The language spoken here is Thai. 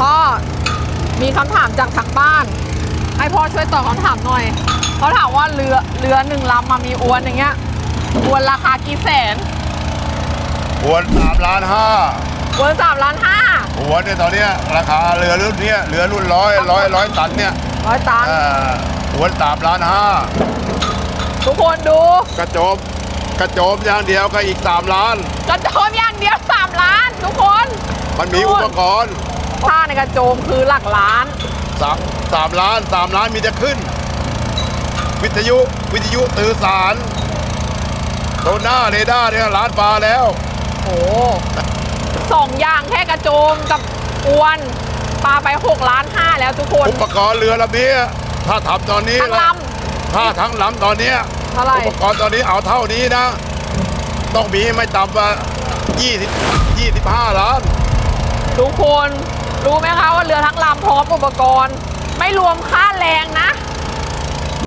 พ่อมีคำถามจากทางบ้าน ให้พ่อช่วยตอบคำถามหน่อยเขาถามว่าเรือเรือหนึ่งลำมามีอวนอย่างเงี้ยอวนราคากี่แสนหัวสามล้านห้าอวนสามล้านห้าหัวเนี่ยตอนเนี้ยราคาเรือรุ่นเนี้ยเรือรุ่นร้อยร้อยร้อยตันเนี่ยร้อยตันเอ่อหัวสามล้านห้าทุกคนดูกระโจมกระโจมอย่างเดียวก็อีกสามล้าน กระโจมอย่างเดียวสามล้าน ทุกคน มันมีโอ้อุยปกรณ์ ผ้าในกระโจมคือหลักล้านสามสามล้านสามล้านมีจะขึ้น วิทยุวิทยุตื่อสารโซน่าเรดาร์เนี่ยล้านฟ้าแล้ว โอ้สองอย่างแค่กระโจมกับอวนปาไป6ล้านห้าแล้วทุกคน อุปกรณ์เรือลำนี้ถ้าทำตอนนี้ทั้งลถ้าทั้งลำตอนเนี้ยำเท่าไหร่อุปกรณ์ตอนนี้เอาเท่านี้นะ ต้องมีไม่ต่ำกว่า20 25ล้าน ทุกคนรู้ไหมคะว่าเรือทั้งลำพร้อมอุปกรณ์ ไม่รวมค่าแรง